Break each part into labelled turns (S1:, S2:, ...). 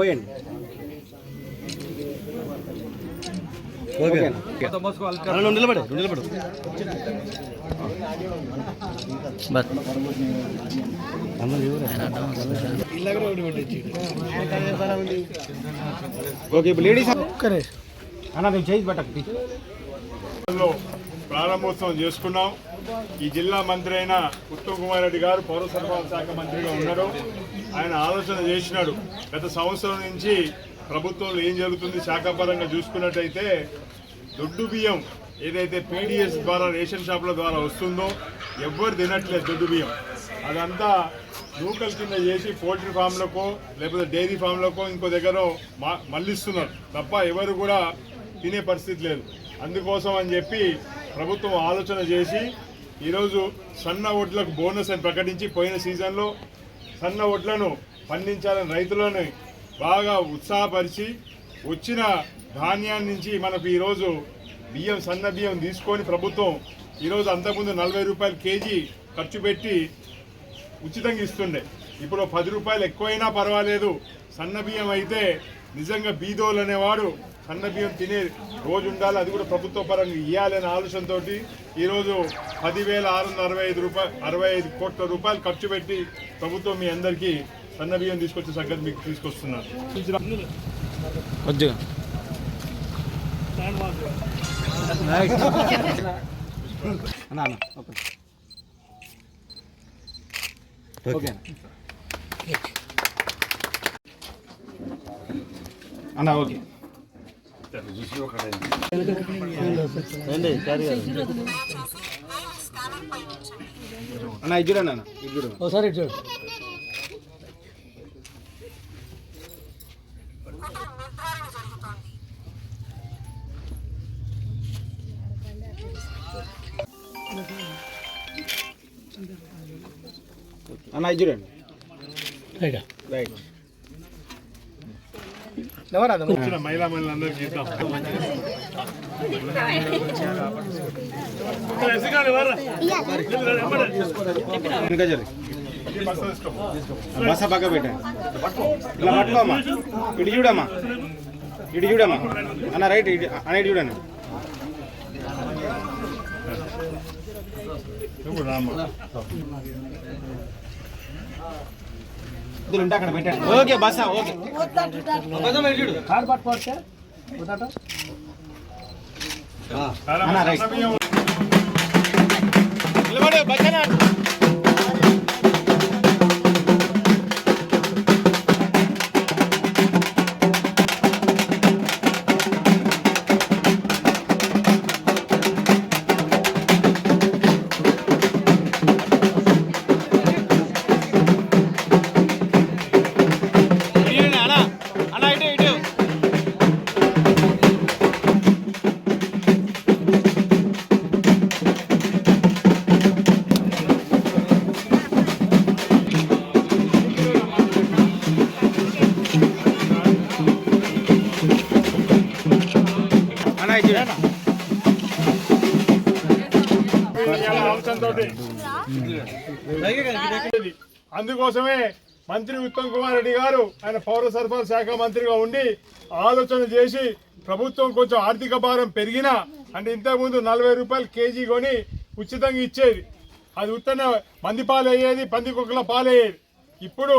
S1: పోయండి. ఓకే. రెండు నిలబడు రెండు నిలబడు. బస్. ఓకే ఇప్పుడు లేడీస్ అన్న. పట్టకు
S2: ప్రారంభోత్సవం చేసుకున్నాం. ఈ జిల్లా మంత్రి అయిన ఉత్తమ్ కుమార్ రెడ్డి గారు పౌర సరఫరాల శాఖ మంత్రిగా ఉన్నారు. ఆయన ఆలోచన చేసినాడు. గత సంవత్సరం నుంచి ప్రభుత్వంలో ఏం జరుగుతుంది శాఖాపరంగా చూసుకున్నట్టయితే దొడ్డు బియ్యం ఏదైతే పీడిఎస్ ద్వారా రేషన్ షాపుల ద్వారా వస్తుందో ఎవ్వరు తినట్లేదు దొడ్డు బియ్యం. అదంతా నూకల కింద చేసి పోల్ట్రీ ఫామ్లకో లేకపోతే డైరీ ఫామ్లకో ఇంకో దగ్గర మళ్ళిస్తున్నారు. తప్ప ఎవరు కూడా తినే పరిస్థితి లేదు. అందుకోసం అని చెప్పి ప్రభుత్వం ఆలోచన చేసి ఈరోజు సన్న ఓట్లకు బోనస్ అని ప్రకటించి పోయిన సీజన్లో సన్న వడ్లను పండించాలని రైతులను బాగా ఉత్సాహపరిచి వచ్చిన ధాన్యాన్ని నుంచి మనకు ఈరోజు బియ్యం సన్న బియ్యం తీసుకొని ప్రభుత్వం ఈరోజు అంతకుముందు నలభై రూపాయలు కేజీ ఖర్చు పెట్టి ఉచితంగా ఇస్తుండే. ఇప్పుడు పది రూపాయలు ఎక్కువైనా పర్వాలేదు. సన్న బియ్యం అయితే నిజంగా బీదోలు అనేవాడు సన్న బియ్యం తినే రోజు ఉండాలి అది కూడా ప్రభుత్వ పరంగా ఇవ్వాలనే ఆలోచనతో ఈరోజు పదివేల ఆరు వందల అరవై ఐదు రూపాయలు అరవై ఐదు కోట్ల రూపాయలు ఖర్చు పెట్టి ప్రభుత్వం మీ అందరికీ సన్న బియ్యం తీసుకొచ్చే సంగతి మీకు
S1: అన్న అన్న ఓకే. ఓకే అన్న ఓకే అన్న ఇది చూడండి అన్న ఇది చూడండి
S3: ఒకసారి చూడు
S1: అన్న ఇది చూడండి
S3: రైట్.
S1: రైట్
S2: వచ్చిన మహిళా మహిళలందరికీ ఇద్దాం.
S1: బస పక్క పెట్టండి ఇలా పట్టుకోమ్మా. ఇటు చూడమ్మా. ఇటు చూడమ్మా. అన్న రైట్ ఇటు అన్న ఇటు చూడండి.
S2: నువ్వు రామ్మా.
S1: ఇద్దరు ఉంటే అక్కడ పెట్టండి. ఓకే బస ఓకే.
S3: కార్డు పట్టుకోవచ్చు?
S1: రైట్.
S2: అందుకోసమే మంత్రి ఉత్తమ్ కుమార్ రెడ్డి గారు ఆయన పౌర సరఫరా శాఖ మంత్రిగా ఉండి ఆలోచన చేసి ప్రభుత్వం కొంచెం ఆర్థిక భారం పెరిగినా అంటే ఇంతకుముందు నలభై రూపాయలు కేజీ కొని ఉచితంగా ఇచ్చేది. అది ఉత్తన మంది పాలు అయ్యేది పంది కుక్కల పాలు అయ్యేది. ఇప్పుడు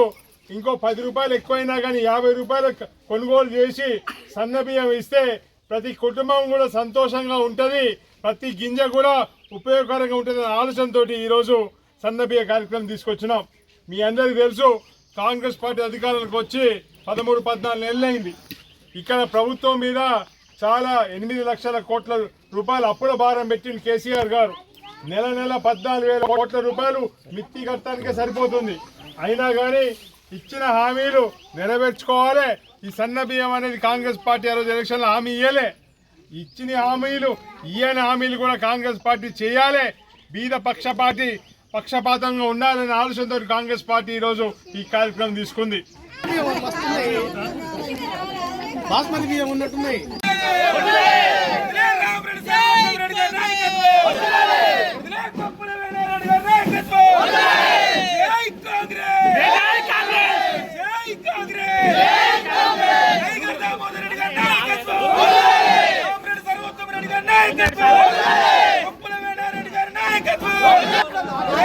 S2: ఇంకో పది రూపాయలు ఎక్కువైనా కానీ యాభై రూపాయలు కొనుగోలు చేసి సన్న బియ్యం ఇస్తే ప్రతి కుటుంబం కూడా సంతోషంగా ఉంటుంది. ప్రతి గింజ కూడా ఉపయోగకరంగా ఉంటుంది అనే ఆలోచనతోటి ఈరోజు సన్నబియ కార్యక్రమం తీసుకొచ్చినాం. మీ అందరికీ తెలుసు కాంగ్రెస్ పార్టీ అధికారులకు వచ్చి పదమూడు పద్నాలుగు నెలలైంది. ఇక్కడ ప్రభుత్వం మీద చాలా ఎనిమిది లక్షల కోట్ల రూపాయలు అప్పుల భారం పెట్టింది కేసీఆర్ గారు. నెల నెల పద్నాలుగు వేల కోట్ల రూపాయలు మిత్తి కట్టడానికే సరిపోతుంది. అయినా కానీ ఇచ్చిన హామీలు నెరవేర్చుకోవాలి. ఈ సన్న బియ్యం అనేది కాంగ్రెస్ పార్టీ ఆ రోజు ఎలక్షన్లో హామీ ఇయ్యలే. ఇచ్చిన హామీలు ఇయ్యని హామీలు కూడా కాంగ్రెస్ పార్టీ చేయాలి. బీద పక్ష పార్టీ పక్షపాతంగా ఉండాలనే ఆలోచనతో కాంగ్రెస్ పార్టీ ఈరోజు ఈ కార్యక్రమం తీసుకుంది.
S3: బాస్మతి బియ్యం ఉన్నట్టున్నాయి.
S4: నాయకత్వం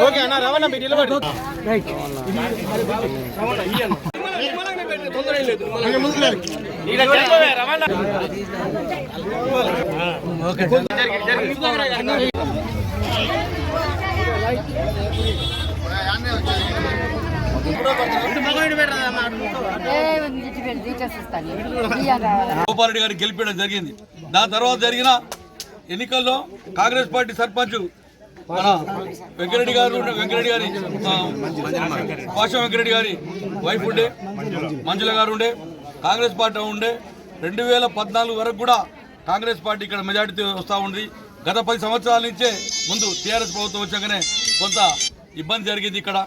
S1: ఓకే అన్న రవణ మీరు నిలబడి
S5: గోపాలరెడ్డి గారిని గెలిపించడం జరిగింది. దాని తర్వాత జరిగిన ఎన్నికల్లో కాంగ్రెస్ పార్టీ సర్పంచ్ మన వెంకరెడ్డి గారు వెంకరెడ్డి గారి ఆ, పాషా వెంకరెడ్డి గారి వైఫ్ ఉండే మంజుల గారు ఉండే కాంగ్రెస్ పార్టీ ఉండే. రెండు వేల పద్నాలుగు వరకు కూడా కాంగ్రెస్ పార్టీ ఇక్కడ మెజార్టీ వస్తూ ఉంది. గత పది సంవత్సరాల నుంచే ముందు టీఆర్ఎస్ ప్రభుత్వం వచ్చాకనే కొంత ఇబ్బంది జరిగింది ఇక్కడ.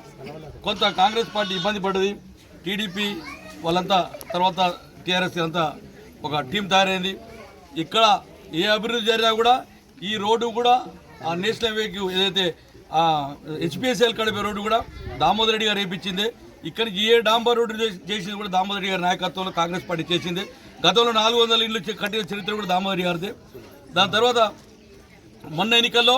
S5: కొంత కాంగ్రెస్ పార్టీ ఇబ్బంది పడ్డది. టీడీపీ వాళ్ళంతా తర్వాత టీఆర్ఎస్ అంతా ఒక టీం తయారైంది. ఇక్కడ ఏ అభివృద్ధి జరిగినా కూడా ఈ రోడ్డు కూడా నేషనల్ హైవేకి ఏదైతే హెచ్పిఎస్ఎల్ కడిపే రోడ్డు కూడా దామోదర్ రెడ్డి గారు వేయించింది ఇక్కడికి ఏ డాంబర్ రోడ్డు చేసి- చేసింది కూడా దామోదర్ రెడ్డి గారి నాయకత్వంలో కాంగ్రెస్ పార్టీ చేసింది. గతంలో నాలుగు వందల ఇళ్ళు కట్టిన చరిత్ర కూడా దామోదర్ రెడ్డి గారిదే. దాని తర్వాత మొన్న ఎన్నికల్లో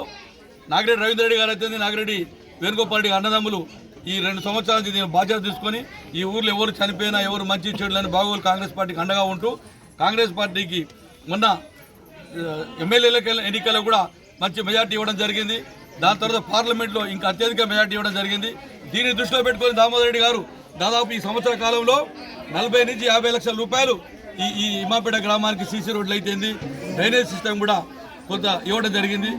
S5: నాగిరెడ్డి రవీంద్ర రెడ్డి గారు అయితే నాగిరెడ్డి వేణుగోపాల్ రెడ్డి అన్నదమ్ములు ఈ రెండు సంవత్సరాల నుంచి బాధ్యత తీసుకొని ఈ ఊర్లో ఎవరు చనిపోయినా ఎవరు మంచి చెడులని బాగోలు కాంగ్రెస్ పార్టీకి అండగా ఉంటూ కాంగ్రెస్ పార్టీకి మొన్న ఎమ్మెల్యేల ఎన్నికల్లో కూడా మంచి మెజార్టీ ఇవ్వడం జరిగింది. దాని తర్వాత పార్లమెంట్లో ఇంకా అత్యధిక మెజార్టీ ఇవ్వడం జరిగింది. దీన్ని దృష్టిలో పెట్టుకొని దామోదర్ రెడ్డి గారు దాదాపు ఈ సంవత్సర కాలంలో నలభై నుంచి యాభై లక్షల రూపాయలు ఈ ఈ ఇమాపేట గ్రామానికి సీసీ రోడ్లు అయితేంది డ్రైనేజ్ సిస్టమ్ కూడా కొంత ఇవ్వడం జరిగింది.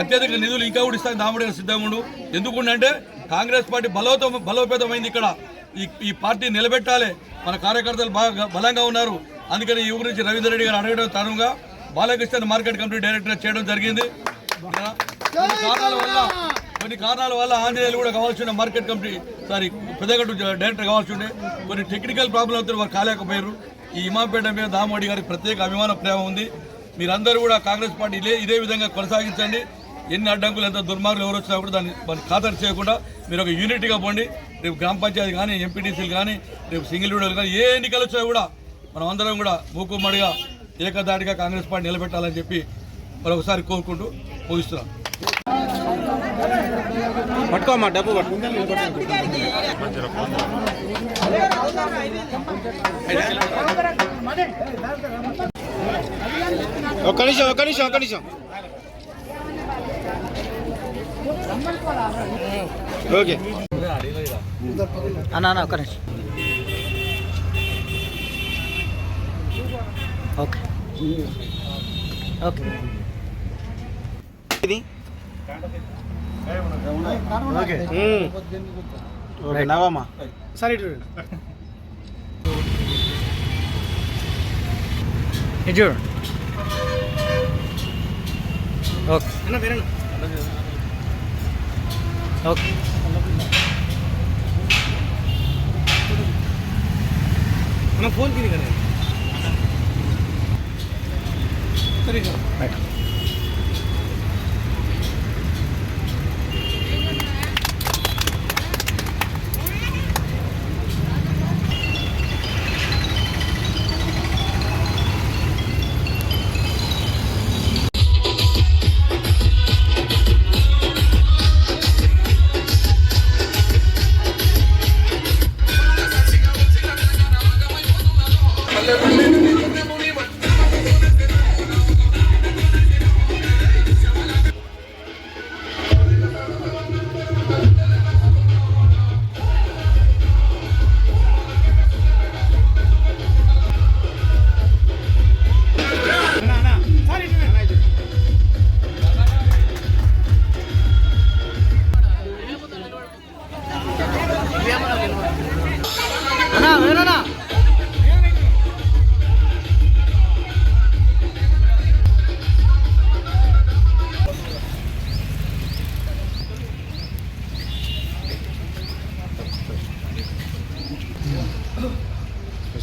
S5: అత్యధిక నిధులు ఇంకా కూడా ఇస్తాను దామోదర్ గారు సిద్ధంగా ఎందుకుంటే కాంగ్రెస్ పార్టీ బలోపేతం బలోపేతమైంది ఇక్కడ. ఈ ఈ పార్టీ నిలబెట్టాలి. మన కార్యకర్తలు బాగా బలంగా ఉన్నారు. అందుకని ఈ గురించి రవీందర్ రెడ్డి గారు అడగడం తరుణంగా బాలకృష్ణ మార్కెట్ కమిటీ డైరెక్టర్ చేయడం జరిగింది. కొన్ని కారణాల వల్ల కొన్ని కారణాల వల్ల ఆంజనేయులు కూడా కావాల్సి ఉండే market committee sorry Peddagattu director కావాల్సి ఉండే. కొన్ని టెక్నికల్ ప్రాబ్లం అవుతారు వారు కాలేకపోయారు. ఈ ఇమాంపేట మీద దామోడి గారికి ప్రత్యేక అభిమాన ప్రేమ ఉంది. మీరందరూ కూడా కాంగ్రెస్ పార్టీ ఇదే ఇదే విధంగా కొనసాగించండి. ఎన్ని అడ్డంకులు ఎంత దుర్మార్గులు ఎవరు వచ్చినా కూడా దాన్ని దాన్ని ఖాతరు చేయకుండా మీరు ఒక యూనిట్గా పోండి. రేపు గ్రామ పంచాయతీ కానీ ఎంపీటీసీలు కానీ రేపు సింగిల్ విడోలు కానీ ఏ ఎన్నికలు వచ్చినా కూడా మనం అందరం కూడా మూకుమ్మడిగా ఏకదాటిగా కాంగ్రెస్ పార్టీ నిలబెట్టాలని చెప్పి మరొకసారి కోరుకుంటూ ముగిస్తున్నాం.
S1: పట్టుకోమ్మా డబ్బు ఒక్క నిమిషం ఒక్క నిమిషం ఒక్క నిమిషం. ఓకే.
S6: అన్న అన్న ఒక్క నిమిషం. ఓకే. ఓకే.
S1: ఇది నవమ్మా
S3: సరే ఇటు చూడండి.
S6: ఓకే.
S3: అన్న వేరేనా
S6: ఓకే.
S3: మన ఫోన్ కింది కదా సరే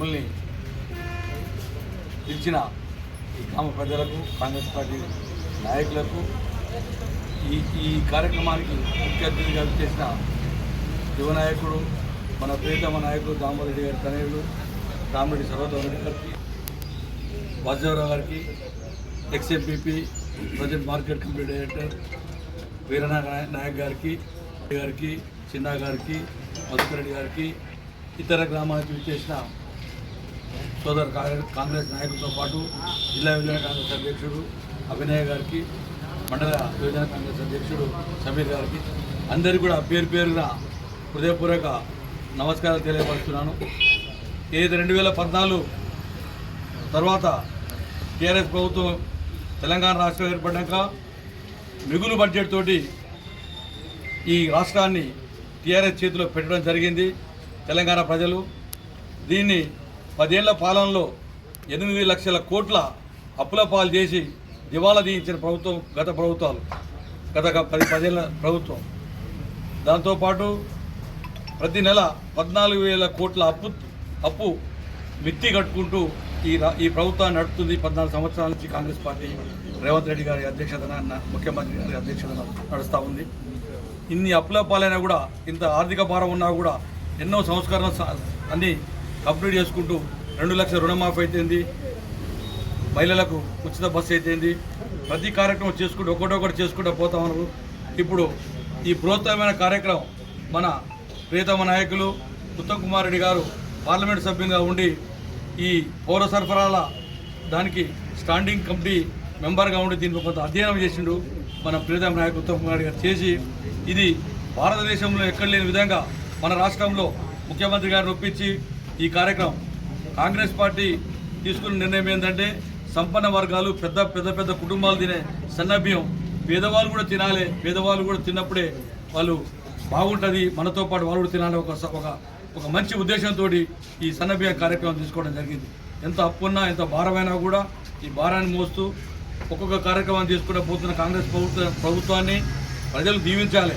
S5: మమ్మల్ని పిలిచిన ఈ గ్రామ ప్రజలకు కాంగ్రెస్ పార్టీ నాయకులకు ఈ ఈ కార్యక్రమానికి ముఖ్య అతిథిగా చేసిన యువ నాయకుడు మన ప్రియతమ నాయకుడు దామోరెడ్డి గారి తనయుడు రామరెడ్డి సర్వోత్తమ రెడ్డి గారికి వాసుదేవరావు గారికి ex MPP present market committee director Veeranna Naik గారికి గారికి చిన్నా గారికి మధుకరెడ్డి గారికి ఇతర గ్రామానికి విచ్చేసిన సోదర కాంగ్రెస్ కాంగ్రెస్ నాయకులతో పాటు జిల్లా యువజన కాంగ్రెస్ అధ్యక్షుడు అభినయ్ గారికి మండల విభజన కాంగ్రెస్ అధ్యక్షుడు సమీర్ గారికి అందరికీ కూడా పేరు పేరున హృదయపూర్వక నమస్కారాలు తెలియపరుస్తున్నాను. ఏది రెండు వేల పద్నాలుగు తర్వాత టీఆర్ఎస్ ప్రభుత్వం తెలంగాణ రాష్ట్రం ఏర్పడ్డాక మిగులు బడ్జెట్ తోటి ఈ రాష్ట్రాన్ని టీఆర్ఎస్ చేతిలో పెట్టడం జరిగింది. తెలంగాణ ప్రజలు దీన్ని పదేళ్ళ పాలనలో ఎనిమిది లక్షల కోట్ల అప్పుల పాలు చేసి దివాలా తీయించిన ప్రభుత్వం గత ప్రభుత్వాలు. గత పది పదేళ్ళ ప్రభుత్వం. దాంతోపాటు ప్రతి నెల పద్నాలుగు వేల కోట్ల అప్పు అప్పు మిత్తి కట్టుకుంటూ ఈ ఈ ప్రభుత్వాన్ని నడుపుతుంది పద్నాలుగు సంవత్సరాల నుంచి కాంగ్రెస్ పార్టీ రేవంత్ రెడ్డి గారి అధ్యక్షతన ముఖ్యమంత్రి గారి అధ్యక్షతన నడుస్తూ ఉంది. ఇన్ని అప్పుల పాలైనా కూడా ఇంత ఆర్థిక భారం ఉన్నా కూడా ఎన్నో సంస్కరణ అన్నీ అన్ని కంప్లీట్ చేసుకుంటూ రెండు లక్షల రుణమాఫీ అయితేంది మహిళలకు ఉచిత బస్సు అయితేంది ప్రతి కార్యక్రమం చేసుకుంటూ ఒకటొకటి చేసుకుంటూ పోతా ఉన్నారు. ఇప్పుడు ఈ బృహత్తరమైన కార్యక్రమం మన ప్రియతమ నాయకులు ఉత్తమ్ కుమార్ రెడ్డి గారు పార్లమెంట్ సభ్యునిగా ఉండి ఈ పౌర సరఫరాల దానికి స్టాండింగ్ కమిటీ మెంబర్గా ఉండి దీనిపై కొంత అధ్యయనం చేసిండు మన ప్రియతమ నాయకులు ఉత్తమ్ కుమార్ రెడ్డి గారు. చేసి ఇది భారతదేశంలో ఎక్కడ లేని విధంగా మన రాష్ట్రంలో ముఖ్యమంత్రి గారిని ఒప్పించి ఈ కార్యక్రమం కాంగ్రెస్ పార్టీ తీసుకున్న నిర్ణయం ఏంటంటే సంపన్న వర్గాలు పెద్ద పెద్ద పెద్ద కుటుంబాలు తినే సన్నభ్యం పేదవాళ్ళు కూడా తినాలి. పేదవాళ్ళు కూడా తిన్నప్పుడే వాళ్ళు బాగుంటుంది. మనతో పాటు వాళ్ళు కూడా తినాలి ఒక ఒక ఒక మంచి ఉద్దేశంతో ఈ సన్నభ్యం కార్యక్రమం తీసుకోవడం జరిగింది. ఎంత అప్పున్నా ఎంత భారమైనా కూడా ఈ భారాన్ని మోస్తూ ఒక్కొక్క కార్యక్రమం తీసుకుంటూ పోతున్న కాంగ్రెస్ ప్రభుత్వ ప్రభుత్వాన్ని ప్రజలు దీవించాలి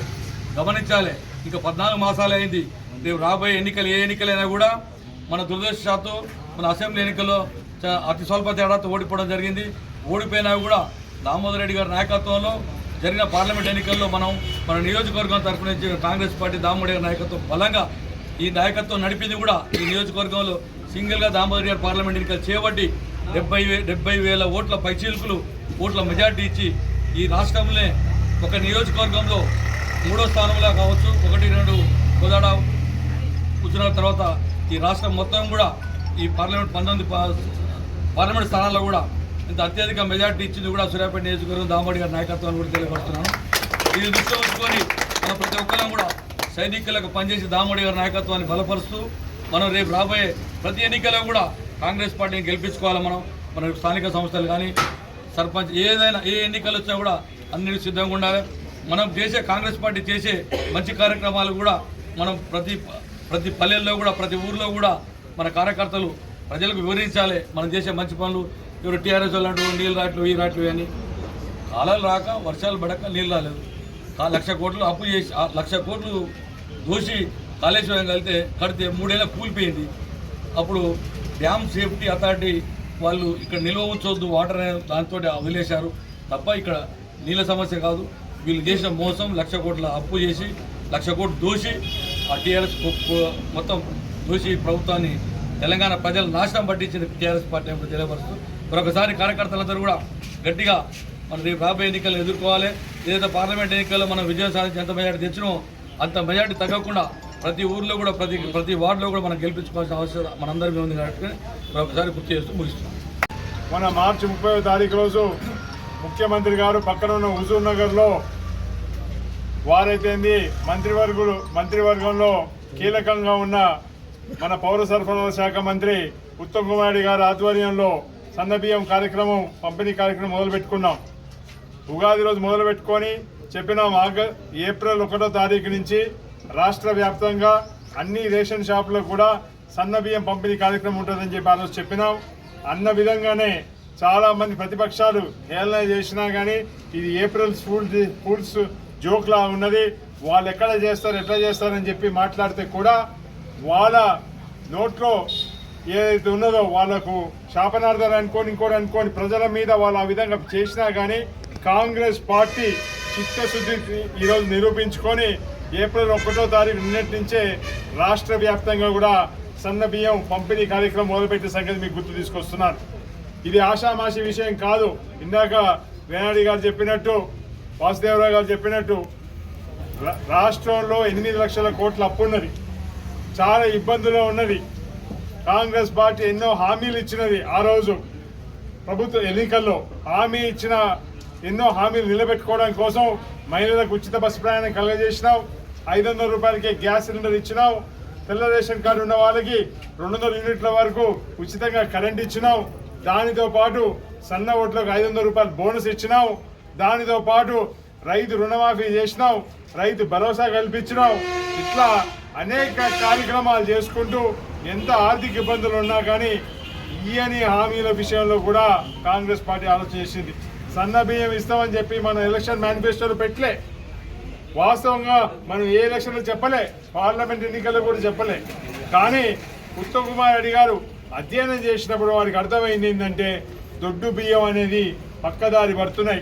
S5: గమనించాలి. ఇంకా పద్నాలుగు మాసాలు అయింది రేపు రాబోయే ఎన్నికలు ఏ ఎన్నికలైనా కూడా మన దురదృష్టశాత్తు మన అసెంబ్లీ ఎన్నికల్లో అతి స్వల్ప తేడాతో ఓడిపోవడం జరిగింది. ఓడిపోయినా కూడా దామోదర్ రెడ్డి గారి నాయకత్వంలో జరిగిన పార్లమెంట్ ఎన్నికల్లో మనం మన నియోజకవర్గం తరఫున నుంచి కాంగ్రెస్ పార్టీ దామోదర్ గారి నాయకత్వం బలంగా ఈ నాయకత్వం నడిపింది కూడా ఈ నియోజకవర్గంలో సింగిల్గా దామోదర్ గారి పార్లమెంట్ ఎన్నికలు చేపట్టి డెబ్బై డెబ్బై వేల ఓట్ల పైచీలుకులు ఓట్ల మెజార్టీ ఇచ్చి ఈ రాష్ట్రంలో ఒక నియోజకవర్గంలో మూడో స్థానంలో కావచ్చు. ఒకటి రెండు కోదాడ కూర్చున్న తర్వాత ఈ రాష్ట్రం మొత్తం కూడా ఈ పార్లమెంట్ పంతొమ్మిది పార్లమెంట్ స్థానాల్లో కూడా ఇంత అత్యధిక మెజార్టీ ఇచ్చింది కూడా సూర్యాపేట నియోజకవర్గం దామోడి గారి నాయకత్వాన్ని కూడా తెలియపరుస్తున్నాను. ఇది దృష్టిలో ఉంచుకొని ప్రతి ఒక్కరం కూడా సైనికులకు పనిచేసి దామోడి గారి నాయకత్వాన్ని బలపరుస్తూ మనం రేపు రాబోయే ప్రతి ఎన్నికలో కూడా కాంగ్రెస్ పార్టీని గెలిపించుకోవాలి మనం. మన స్థానిక సంస్థలు కానీ సర్పంచ్ ఏదైనా ఏ ఎన్నికలు వచ్చినా కూడా అన్నిటి సిద్ధంగా ఉండాలి. మనం చేసే కాంగ్రెస్ పార్టీ చేసే మంచి కార్యక్రమాలు కూడా మనం ప్రతి ప్రతి పల్లెల్లో కూడా ప్రతి ఊర్లో కూడా మన కార్యకర్తలు ప్రజలకు వివరించాలి. మనం చేసే మంచి పనులు ఎవరు టీఆర్ఎస్ వాళ్ళు అంటూ నీళ్ళు రాట్లు ఈ రాట్లు అని. కాలాలు రాక వర్షాలు పడక నీళ్ళు రాలేదు. లక్ష కోట్లు అప్పు చేసి లక్ష కోట్లు దోషి కాళేశ్వరం కలితే కడితే మూడేళ్ళ కూలిపోయింది. అప్పుడు డ్యామ్ సేఫ్టీ అథారిటీ వాళ్ళు ఇక్కడ నిల్వ ఉంచొద్దు వాటర్ దాంతో వదిలేశారు. తప్ప ఇక్కడ నీళ్ళ సమస్య కాదు. వీళ్ళు చేసిన మోసం లక్ష కోట్ల అప్పు చేసి లక్ష కోట్లు దోషి టీఆర్ఎస్ మొత్తం చూసి ప్రభుత్వాన్ని తెలంగాణ ప్రజలు నాశనం పట్టించిన టీఆర్ఎస్ పార్టీ అని తెలియపరుస్తూ మరొకసారి కార్యకర్తలందరూ కూడా గట్టిగా మన రేపు రాబోయే ఎన్నికలను ఎదుర్కోవాలి. ఏదైతే పార్లమెంట్ ఎన్నికల్లో మనం విజయం సాధించి ఎంత మెజార్టీ తెచ్చినో అంత మెజార్టీ తగ్గకుండా ప్రతి ఊర్లో కూడా ప్రతి ప్రతి వార్డులో కూడా మనం గెలిపించుకోవాల్సిన అవసరం మనందరికీ ఉంది కాబట్టి మరొకసారి గుర్తు చేస్తూ ముగిస్తున్నాం
S2: మన మార్చి ముప్పై తారీఖు రోజు ముఖ్యమంత్రి గారు పక్కన ఉన్న హుజూర్ నగర్లో వారైతేంది మంత్రివర్గులు మంత్రివర్గంలో కీలకంగా ఉన్న మన పౌర సరఫరాల శాఖ మంత్రి ఉత్తమ్ కుమార్ రెడ్డి గారి ఆధ్వర్యంలో సన్నబియ్యం కార్యక్రమం పంపిణీ కార్యక్రమం మొదలుపెట్టుకున్నాం. ఉగాది రోజు మొదలు పెట్టుకొని చెప్పినాం ఆగ ఏప్రిల్ ఒకటో తారీఖు నుంచి రాష్ట్ర వ్యాప్తంగా అన్ని రేషన్ షాపులకు కూడా సన్నబియ్యం పంపిణీ కార్యక్రమం ఉంటుందని చెప్పి ఆ రోజు చెప్పినాం. అన్న విధంగానే చాలామంది ప్రతిపక్షాలు హేళన చేసినా కానీ ఇది ఏప్రిల్ స్కూల్ స్కూల్స్ జోక్లా ఉన్నది. వాళ్ళు ఎక్కడ చేస్తారు ఎట్లా చేస్తారని చెప్పి మాట్లాడితే కూడా వాళ్ళ నోట్లో ఏదైతే ఉన్నదో వాళ్ళకు శాపనార్థాలు అనుకోని ఇంకోటి అనుకోని ప్రజల మీద వాళ్ళు ఆ విధంగా చేసినా కానీ కాంగ్రెస్ పార్టీ చిత్తశుద్ధి ఈరోజు నిరూపించుకొని ఏప్రిల్ ఒకటో తారీఖు నిన్నటి నుంచే రాష్ట్ర వ్యాప్తంగా కూడా సన్న బియ్యం పంపిణీ కార్యక్రమం మొదలుపెట్టే సంగతి మీకు గుర్తు తీసుకొస్తున్నాను. ఇది ఆషామాషి విషయం కాదు. ఇందాక వేనాడి గారు చెప్పినట్టు వాసుదేవరావు గారు చెప్పినట్టు రా- రాష్ట్రంలో ఎనిమిది లక్షల కోట్ల అప్పు ఉన్నది. చాలా ఇబ్బందుల్లో ఉన్నది. కాంగ్రెస్ పార్టీ ఎన్నో హామీలు ఇచ్చినది ఆ రోజు. ప్రభుత్వ ఎన్నికల్లో హామీ ఇచ్చిన ఎన్నో హామీలు నిలబెట్టుకోవడం కోసం మహిళలకు ఉచిత బస్సు ప్రయాణం కలగజేసినావు. ఐదు వందల రూపాయలకి గ్యాస్ సిలిండర్ ఇచ్చినావు. తెల్ల రేషన్ కార్డు ఉన్న వాళ్ళకి రెండు వందల యూనిట్ల వరకు ఉచితంగా కరెంట్ ఇచ్చినావు. దానితో పాటు సన్న ఓట్లకు ఐదు వందల రూపాయలు బోనస్ ఇచ్చినావు. దానితో పాటు రైతు రుణమాఫీ చేసినావు రైతు భరోసా కల్పించినావు. ఇట్లా అనేక కార్యక్రమాలు చేసుకుంటూ ఎంత ఆర్థిక ఇబ్బందులు ఉన్నా కానీ ఇయ్యని హామీల విషయంలో కూడా కాంగ్రెస్ పార్టీ ఆలోచన చేసింది. సన్న బియ్యం ఇస్తామని చెప్పి మన ఎలక్షన్ మేనిఫెస్టోలో పెట్టలే. వాస్తవంగా మనం ఏ ఎలక్షన్లో చెప్పలే పార్లమెంట్ ఎన్నికల్లో కూడా చెప్పలే. కానీ ఉత్తమ్ కుమార్ రెడ్డి గారు అధ్యయనం చేసినప్పుడు వారికి అర్థమైంది ఏంటంటే దొడ్డు బియ్యం అనేది పక్కదారి పడుతున్నాయి.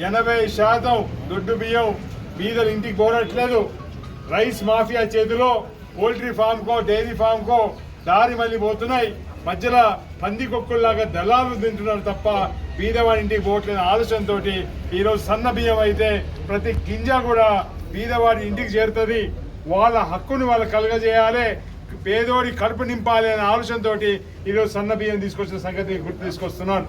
S2: ఎనభై శాతం దొడ్డు బియ్యం బీదలు ఇంటికి పోరట్లేదు రైస్ మాఫియా చేతిలో పోల్ట్రీ ఫామ్ కో డైరీ ఫామ్ కో దారి మళ్ళీ పోతున్నాయి. మధ్యలో పందికొక్కుల్లాగా దళాలు తింటున్నారు తప్ప బీదవాడి ఇంటికి పోవట్లేని ఆలోచనతో ఈరోజు సన్న బియ్యం అయితే ప్రతి గింజ కూడా బీదవాడి ఇంటికి చేరుతుంది. వాళ్ళ హక్కును వాళ్ళు కలగజేయాలి. పేదోడి కడుపు నింపాలి అనే ఆలోచనతో ఈరోజు సన్న బియ్యం తీసుకొచ్చిన సంగతి గుర్తు తీసుకొస్తున్నాను.